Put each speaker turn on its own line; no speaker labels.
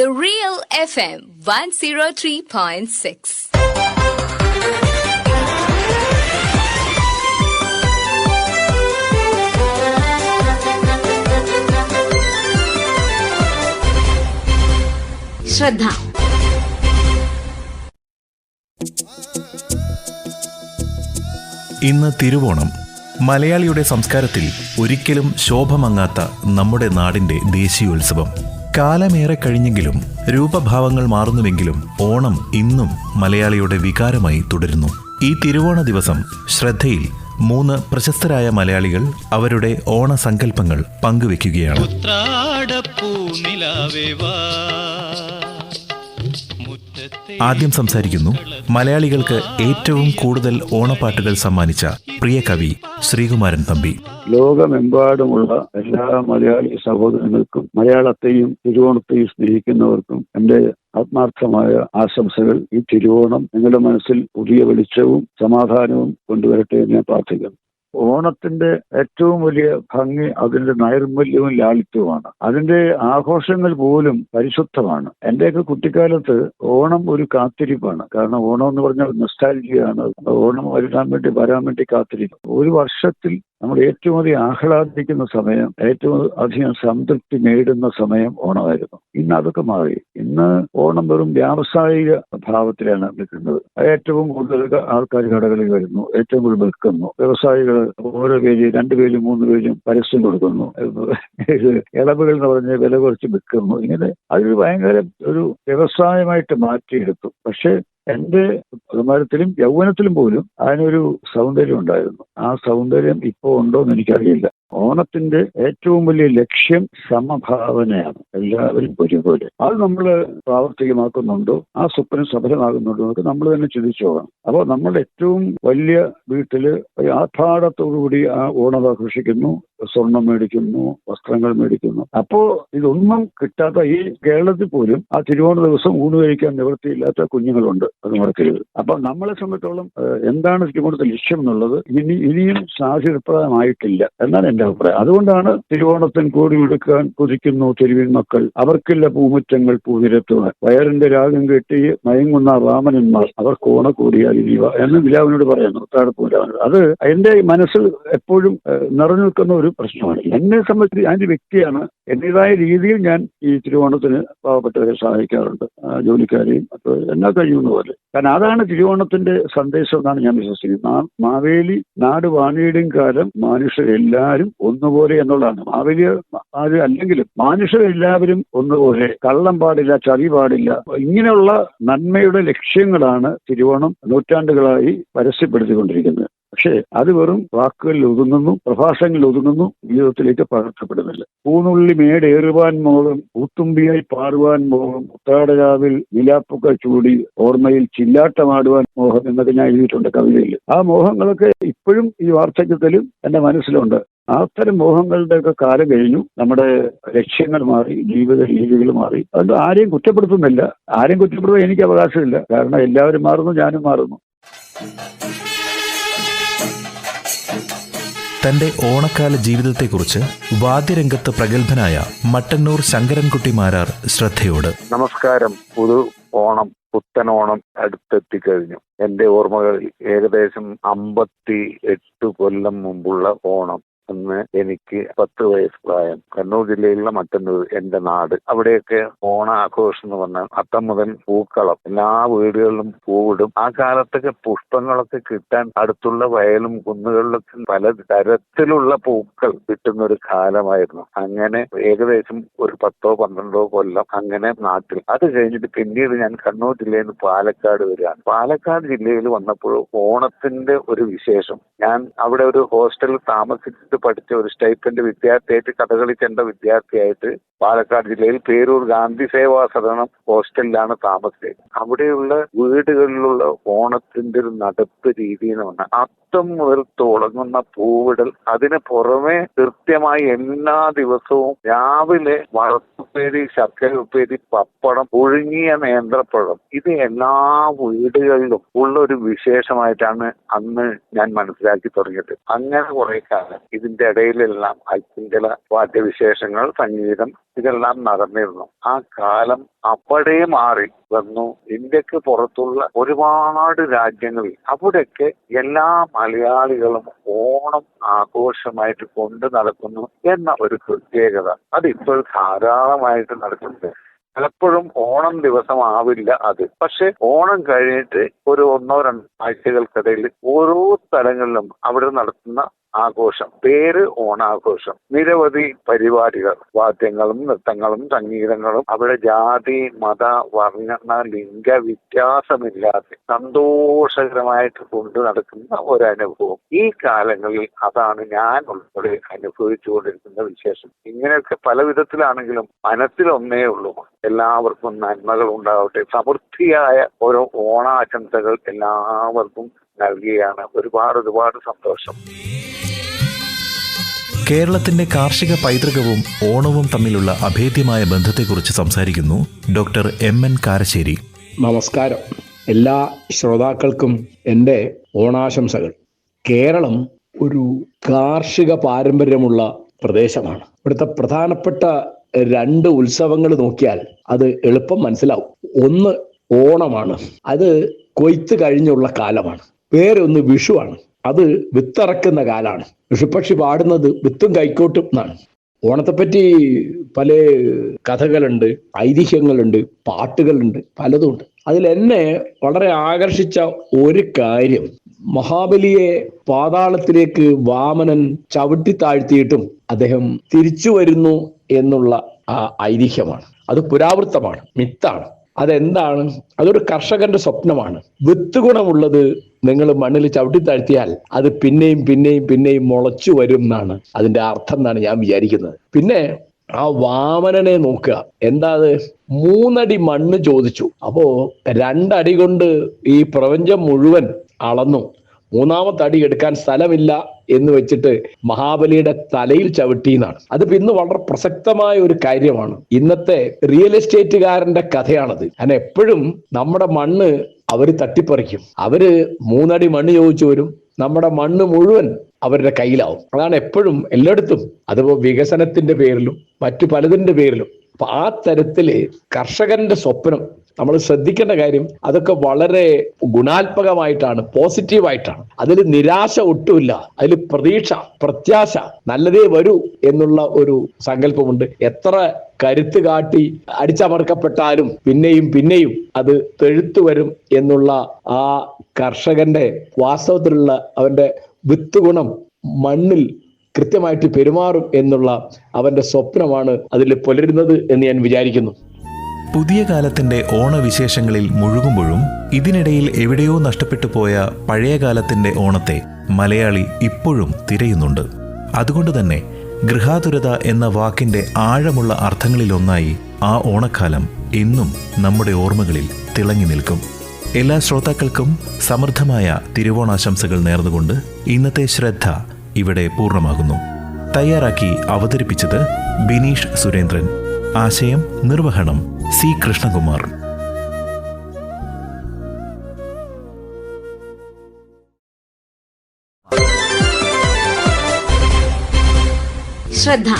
The Real FM 103.6. ശ്രദ്ധ.
ഇന്ന് തിരുവോണം. മലയാളിയുടെ സംസ്കാരത്തിൽ ഒരിക്കലും ശോഭമങ്ങാത്ത നമ്മുടെ നാടിന്റെ ദേശീയോത്സവം. കാലമേറെ കഴിഞ്ഞെങ്കിലും രൂപഭാവങ്ങൾ മാറുന്നുവെങ്കിലും ഓണം ഇന്നും മലയാളിയുടെ വികാരമായി തുടരുന്നു. ഈ തിരുവോണ ദിവസം ശ്രദ്ധയിൽ മൂന്ന് പ്രശസ്തരായ മലയാളികൾ അവരുടെ
ഓണ സങ്കല്പങ്ങൾ പങ്കുവെക്കുകയാണ്
ആദ്യം സംസാരിക്കുന്നു മലയാളികൾക്ക് ഏറ്റവും കൂടുതൽ ഓണപ്പാട്ടുകൾ സമ്മാനിച്ച പ്രിയ കവി ശ്രീകുമാരൻ തമ്പി.
ലോകമെമ്പാടുമുള്ള എല്ലാ മലയാളി സഹോദരങ്ങൾക്കും മലയാളത്തെയും തിരുവോണത്തെയും സ്നേഹിക്കുന്നവർക്കും എന്റെ ആത്മാർത്ഥമായ ആശംസകൾ. ഈ തിരുവോണം നിങ്ങളുടെ മനസ്സിൽ പുതിയ വെളിച്ചവും സമാധാനവും കൊണ്ടുവരട്ടെ എന്ന് ഞാൻ പ്രാർത്ഥിക്കുന്നു. ഓണത്തിന്റെ ഏറ്റവും വലിയ ഭംഗി അതിന്റെ നൈർമല്യവും ലാളിത്യവുമാണ്. അതിന്റെ ആഘോഷങ്ങൾ പോലും പരിശുദ്ധമാണ്. എന്റെയൊക്കെ കുട്ടിക്കാലത്ത് ഓണം ഒരു കാത്തിരിപ്പാണ്. കാരണം ഓണം എന്ന് പറഞ്ഞാൽ നൊസ്റ്റാലജിയാണ് ഓണം വരാൻ വേണ്ടി വരാൻ വേണ്ടി കാത്തിരിക്കും. ഒരു വർഷത്തിൽ നമ്മൾ ഏറ്റവും അധികം ആഹ്ലാദിക്കുന്ന സമയം ഏറ്റവും അധികം സംതൃപ്തി നേടുന്ന സമയം ഓണമായിരുന്നു. ഇന്ന് അതൊക്കെ മാറി. ഇന്ന് ഓണം വെറും വ്യാവസായിക ഭാവത്തിലാണ് നിൽക്കുന്നത്. ഏറ്റവും കൂടുതൽ ആൾക്കാർ കടകളിൽ വരുന്നു ഏറ്റവും കൂടുതൽ വിൽക്കുന്നു. വ്യവസായികൾ ഓരോ പേജ് രണ്ട് പേജും മൂന്ന് പേജും പരസ്യം കൊടുക്കുന്നു. ഇളവുകൾ എന്ന് പറഞ്ഞ് വില കുറച്ച് വിൽക്കുന്നു. ഇങ്ങനെ അതൊരു ഭയങ്കര ഒരു വ്യവസായമായിട്ട് മാറ്റിയെടുത്തു. പക്ഷേ എന്റെ കുമാരത്തിലും യൗവനത്തിലും പോലും അതിനൊരു സൗന്ദര്യം ഉണ്ടായിരുന്നു. ആ സൗന്ദര്യം ഇപ്പോ ഉണ്ടോ എന്ന് എനിക്കറിയില്ല. ഓണത്തിന്റെ ഏറ്റവും വലിയ ലക്ഷ്യം സമഭാവനയാണ്. എല്ലാവരും ഒരുപോലെ. അത് നമ്മൾ പ്രാവർത്തികമാക്കുന്നുണ്ടോ? ആ സ്വപ്നം സഫലമാകുന്നുണ്ടോ? എന്നൊക്കെ നമ്മൾ തന്നെ ചിന്തിച്ചു പോകണം. അപ്പോൾ നമ്മൾ ഏറ്റവും വലിയ വീട്ടിൽ ആർഭാടത്തോടുകൂടി ആ ഓണം ആഘോഷിക്കുന്നു സ്വർണം മേടിക്കുന്നു വസ്ത്രങ്ങൾ മേടിക്കുന്നു. അപ്പോ ഇതൊന്നും കിട്ടാത്ത ഈ കേരളത്തിൽ പോലും ആ തിരുവോണ ദിവസം ഊണ് കഴിക്കാൻ നിവൃത്തിയില്ലാത്ത കുഞ്ഞുങ്ങളുണ്ട് അത് മറക്കരുത് അപ്പൊ നമ്മളെ സംബന്ധിച്ചോളം എന്താണ് തിരുവോണത്തെ ലക്ഷ്യം എന്നുള്ളത് ഇനി ഇനിയും സാധ്യതപ്രദമായിട്ടില്ല എന്നാണ് എന്റെ അഭിപ്രായം. അതുകൊണ്ടാണ് തിരുവോണത്തിൻ കോടി എടുക്കാൻ കൊതിക്കുന്നു തെരുവിൻ മക്കൾ. അവർക്കില്ല പൂമുറ്റങ്ങൾ പൂനിരത്തുക വയറിന്റെ രാഗം കെട്ടി മയങ്ങുന്ന വാമനന്മാർ അവർ കോണ കൂടിയാൽ ഇനിവ എന്ന് വിലാവിനോട് പറയുന്നു. താഴപ്പൂരാവിനോട് അത് എന്റെ മനസ്സിൽ എപ്പോഴും നിറഞ്ഞു നിൽക്കുന്ന ഒരു പ്രശ്നമാണ്. എന്നെ സംബന്ധിച്ച് ഞാൻ വ്യക്തിയാണ് എന്റേതായ രീതിയിൽ ഞാൻ ഈ തിരുവോണത്തിന് പാവപ്പെട്ടവരെ സഹായിക്കാറുണ്ട്. ജോലിക്കാരെയും അപ്പോൾ എന്നാ കഴിയുന്ന പോലെ. കാരണം അതാണ് തിരുവോണത്തിന്റെ സന്ദേശം എന്നാണ് ഞാൻ വിശ്വസിക്കുന്നത്. മാവേലി നാട് വാണിയുടെയും കാലം മനുഷ്യരെല്ലാവരും ഒന്നുപോലെ എന്നുള്ളതാണ്. മാവേലി ആര് അല്ലെങ്കിലും മനുഷ്യരെല്ലാവരും ഒന്നുപോലെ. കള്ളം പാടില്ല ചതി പാടില്ല. ഇങ്ങനെയുള്ള നന്മയുടെ ലക്ഷ്യങ്ങളാണ് തിരുവോണം നൂറ്റാണ്ടുകളായി പരസ്യപ്പെടുത്തിക്കൊണ്ടിരിക്കുന്നത്. പക്ഷേ അത് വെറും വാക്കുകളിൽ ഒതുങ്ങുന്നു പ്രഭാഷണങ്ങളിൽ ഒതുങ്ങുന്നു ജീവിതത്തിലേക്ക് പകർത്തപ്പെടുന്നില്ല. പൂനുള്ളി മേടേറുവാൻ മോളും പൂത്തുമ്പിയായി പാറുവാൻ മോളും മുത്താടരാവിൽ നിലാപ്പുക്കൾ ചൂടി ഓർമ്മയിൽ ചില്ലാട്ടമാടുവാൻ മോഹം എന്നൊക്കെ ഞാൻ എഴുതിയിട്ടുണ്ട് കവിതയിൽ. ആ മോഹങ്ങളൊക്കെ ഇപ്പോഴും ഈ വാർദ്ധക്യത്തിലും എന്റെ മനസ്സിലുണ്ട്. അത്തരം മോഹങ്ങളുടെ ഒക്കെ കാലം കഴിഞ്ഞു. നമ്മുടെ ലക്ഷ്യങ്ങൾ മാറി ജീവിത രീതികൾ മാറി. അതുകൊണ്ട് ആരെയും കുറ്റപ്പെടുത്തുന്നില്ല. ആരെയും കുറ്റപ്പെടുത്താൻ എനിക്ക് അവകാശമില്ല. കാരണം എല്ലാവരും മാറുന്നു ഞാനും മാറുന്നു.
തന്റെ ഓണക്കാല ജീവിതത്തെക്കുറിച്ച് വാദ്യരംഗത്ത് പ്രഗത്ഭനായ മട്ടന്നൂർ ശങ്കരൻകുട്ടി മാരാർ ശ്രദ്ധയോട്.
നമസ്കാരം. പുതു ഓണം പുത്തനോണം അടുത്തെത്തിക്കഴിഞ്ഞു. എന്റെ ഓർമ്മകളിൽ ഏകദേശം അമ്പത്തി എട്ട് കൊല്ലം മുമ്പുള്ള ഓണം. അന്ന് എനിക്ക് പത്ത് വയസ്സ് പ്രായം. കണ്ണൂർ ജില്ലയിലുള്ള മറ്റന്നൂർ എന്റെ നാട്. അവിടെയൊക്കെ ഓണാഘോഷം എന്ന് പറഞ്ഞാൽ അത്തം മുതൽ പൂക്കളം. എല്ലാ വീടുകളിലും പൂവിടും. ആ കാലത്തൊക്കെ പുഷ്പങ്ങളൊക്കെ കിട്ടാൻ അടുത്തുള്ള വയലും കുന്നുകളിലൊക്കെ പല തരത്തിലുള്ള പൂക്കൾ കിട്ടുന്ന ഒരു കാലമായിരുന്നു. അങ്ങനെ ഏകദേശം ഒരു പത്തോ പന്ത്രണ്ടോ കൊല്ലം അങ്ങനെ നാട്ടിൽ. അത് കഴിഞ്ഞിട്ട് പിന്നീട് ഞാൻ കണ്ണൂർ ജില്ലയിൽ നിന്ന് പാലക്കാട് വരികയാണ്. പാലക്കാട് ജില്ലയിൽ വന്നപ്പോൾ ഓണത്തിന്റെ ഒരു വിശേഷം. ഞാൻ അവിടെ ഒരു ഹോസ്റ്റലിൽ താമസിച്ചിട്ട് പഠിച്ച ഒരു സ്റ്റൈപ്പൻഡ് വിദ്യാർത്ഥിയായിട്ട് കഥകളി ചെണ്ട വിദ്യാർത്ഥിയായിട്ട് പാലക്കാട് ജില്ലയിൽ പേരൂർ ഗാന്ധി സേവാ സദനം ഹോസ്റ്റലിലാണ് താമസിച്ചത്. അവിടെയുള്ള വീടുകളിലുള്ള ഓണത്തിന്റെ ഒരു നടപ്പ് രീതി എന്ന് പറഞ്ഞാൽ അത്തം മുതൽ തുടങ്ങുന്ന പൂവിടൽ അതിന് പുറമെ കൃത്യമായി എല്ലാ ദിവസവും രാവിലെ വളർത്തുപ്പേരി ശർക്കര ഉപ്പേരി പപ്പടം പുഴുങ്ങിയ നേന്ത്രപ്പഴം ഇത് എല്ലാ വീടുകളിലും ഉള്ള ഒരു വിശേഷമായിട്ടാണ് അന്ന് ഞാൻ മനസ്സിലാക്കി തുടങ്ങിയത്. അങ്ങനെ കുറെ കാലം. ഇതിന്റെ ഇടയിലെല്ലാം ചില വാദ്യവിശേഷങ്ങൾ സംഗീതം ഇതെല്ലാം നടന്നിരുന്നു. ആ കാലം അവിടെ മാറി വന്നു. ഇന്ത്യയ്ക്ക് പുറത്തുള്ള ഒരുപാട് രാജ്യങ്ങളിൽ അവിടെയൊക്കെ എല്ലാ മലയാളികളും ഓണം ആഘോഷമായിട്ട് കൊണ്ടു നടക്കുന്നു എന്ന ഒരു പ്രത്യേകത. അതിപ്പോൾ ധാരാളമായിട്ട് നടക്കുന്നുണ്ട്. പലപ്പോഴും ഓണം ദിവസം ആവില്ല അത്. പക്ഷെ ഓണം കഴിഞ്ഞിട്ട് ഒരു ഒന്നോ രണ്ടോ ആഴ്ചകൾക്കിടയിൽ ഓരോ സ്ഥലങ്ങളിലും അവിടെ നടത്തുന്ന ആഘോഷം. പേര് ഓണാഘോഷം. നിരവധി പരിപാടികൾ വാദ്യങ്ങളും നൃത്തങ്ങളും സംഗീതങ്ങളും. അവിടെ ജാതി മത വർണ ലിംഗ വ്യത്യാസമില്ലാതെ സന്തോഷകരമായിട്ട് കൊണ്ടു നടക്കുന്ന ഒരു അനുഭവം ഈ കാലങ്ങളിൽ അതാണ് ഞാൻ ഉൾപ്പെടെ അനുഭവിച്ചുകൊണ്ടിരിക്കുന്ന വിശേഷം. ഇങ്ങനെയൊക്കെ പല വിധത്തിലാണെങ്കിലും മനസ്സിലൊന്നേ ഉള്ളൂ. എല്ലാവർക്കും നന്മകൾ ഉണ്ടാവട്ടെ. സമൃദ്ധിയായ ഓരോ ഓണാശംസകൾ എല്ലാവർക്കും നൽകുകയാണ് ഒരുപാട് ഒരുപാട് സന്തോഷം.
കേരളത്തിന്റെ കാർഷിക പൈതൃകവും ഓണവും തമ്മിലുള്ള അഭേദ്യമായ ബന്ധത്തെക്കുറിച്ച് സംസാരിക്കുന്നു ഡോക്ടർ എം എൻ കാരശ്ശേരി.
നമസ്കാരം. എല്ലാ ശ്രോതാക്കൾക്കും എന്റെ ഓണാശംസകൾ. കേരളം ഒരു കാർഷിക പാരമ്പര്യമുള്ള പ്രദേശമാണ്. ഇവിടുത്തെ പ്രധാനപ്പെട്ട രണ്ട് ഉത്സവങ്ങൾ നോക്കിയാൽ അത് എളുപ്പം മനസ്സിലാവും. ഒന്ന് ഓണമാണ്. അത് കൊയ്ത്ത് കഴിഞ്ഞുള്ള കാലമാണ്. വേറെ ഒന്ന് വിഷുവാണ്. അത് വിത്തിറക്കുന്ന കാലാണ്. ഋഷിപ്പക്ഷി പാടുന്നത് വിത്തും കൈക്കോട്ടും എന്നാണ്. ഓണത്തെപ്പറ്റി പല കഥകളുണ്ട് ഐതിഹ്യങ്ങളുണ്ട് പാട്ടുകളുണ്ട് പലതുമുണ്ട്. എന്നെ വളരെ ആകർഷിച്ച ഒരു കാര്യം. മഹാബലിയെ പാതാളത്തിലേക്ക് വാമനൻ ചവിട്ടി താഴ്ത്തിയിട്ടും അദ്ദേഹം തിരിച്ചു വരുന്നു എന്നുള്ള ആ ഐതിഹ്യമാണ്. അത് പുരാവൃത്തമാണ് മിത്താണ്. അതെന്താണ്? അതൊരു കർഷകന്റെ സ്വപ്നമാണ്. വിത്ത് ഗുണമുള്ളത് നിങ്ങൾ മണ്ണിൽ ചവിട്ടി താഴ്ത്തിയാൽ അത് പിന്നെയും പിന്നെയും പിന്നെയും മുളച്ചു വരും എന്നാണ് അതിന്റെ അർത്ഥം എന്നാണ് ഞാൻ വിചാരിക്കുന്നത്. പിന്നെ ആ വാമനനെ നോക്കുക. എന്താ അത്? മൂന്നടി മണ്ണ് ചോദിച്ചു. അപ്പോ രണ്ടടി കൊണ്ട് ഈ പ്രപഞ്ചം മുഴുവൻ അളന്നു. മൂന്നാമത്തെ അടി എടുക്കാൻ സ്ഥലമില്ല എന്ന് വെച്ചിട്ട് മഹാബലിയുടെ തലയിൽ ചവിട്ടി എന്നാണ് അത് ഇന്ന് വളരെ പ്രസക്തമായ ഒരു കാര്യമാണ്. ഇന്നത്തെ റിയൽ എസ്റ്റേറ്റുകാരന്റെ കഥയാണത്. കാരണം എപ്പോഴും നമ്മുടെ മണ്ണ് അവർ തട്ടിപ്പറിക്കും. അവർ മൂന്നടി മണ്ണ് ചോദിച്ചു വരും. നമ്മുടെ മണ്ണ് മുഴുവൻ അവരുടെ കയ്യിലാവും. അതാണ് എപ്പോഴും എല്ലായിടത്തും. അതിപ്പോ വികസനത്തിന്റെ പേരിലും മറ്റു പലതിന്റെ പേരിലും. അപ്പൊ ആ തരത്തിൽ കർഷകന്റെ സ്വപ്നം നമ്മൾ ശ്രദ്ധിക്കേണ്ട കാര്യം അതൊക്കെ വളരെ ഗുണാത്മകമായിട്ടാണ് പോസിറ്റീവായിട്ടാണ്. അതിൽ നിരാശ ഒട്ടുമില്ല. അതിൽ പ്രതീക്ഷ പ്രത്യാശ നല്ലതേ വരൂ എന്നുള്ള ഒരു സങ്കല്പമുണ്ട്. എത്ര കരുത്ത് കാട്ടി അടിച്ചമർക്കപ്പെട്ടാലും പിന്നെയും പിന്നെയും അത് തെഴുത്തു വരും എന്നുള്ള ആ കർഷകന്റെ വാസ്തവത്തിലുള്ള അവന്റെ വിത്ത് ഗുണം മണ്ണിൽ കൃത്യമായിട്ട് പെരുമാറും എന്നുള്ള അവന്റെ സ്വപ്നമാണ് അതിൽ പുലരുന്നത് എന്ന് ഞാൻ വിചാരിക്കുന്നു.
പുതിയ കാലത്തിന്റെ ഓണവിശേഷങ്ങളിൽ മുഴുകുമ്പോഴും ഇതിനിടയിൽ എവിടെയോ നഷ്ടപ്പെട്ടു പോയ പഴയ കാലത്തിന്റെ ഓണത്തെ മലയാളി ഇപ്പോഴും തിരയുന്നുണ്ട്. അതുകൊണ്ട് തന്നെ ഗൃഹാതുരത എന്ന വാക്കിന്റെ ആഴമുള്ള അർത്ഥങ്ങളിലൊന്നായി ആ ഓണക്കാലം എന്നും നമ്മുടെ ഓർമ്മകളിൽ തിളങ്ങി നിൽക്കും. എല്ലാ ശ്രോതാക്കൾക്കും സമൃദ്ധമായ തിരുവോണാശംസകൾ നേർന്നുകൊണ്ട് ഇന്നത്തെ ശ്രദ്ധ ഇവിടെ പൂർണമാകുന്നു. തയ്യാറാക്കി അവതരിപ്പിച്ചത് ബിനീഷ് സുരേന്ദ്രൻ. ആശയം നിർവഹണം സി കൃഷ്ണകുമാർ
ശ്രദ്ധ.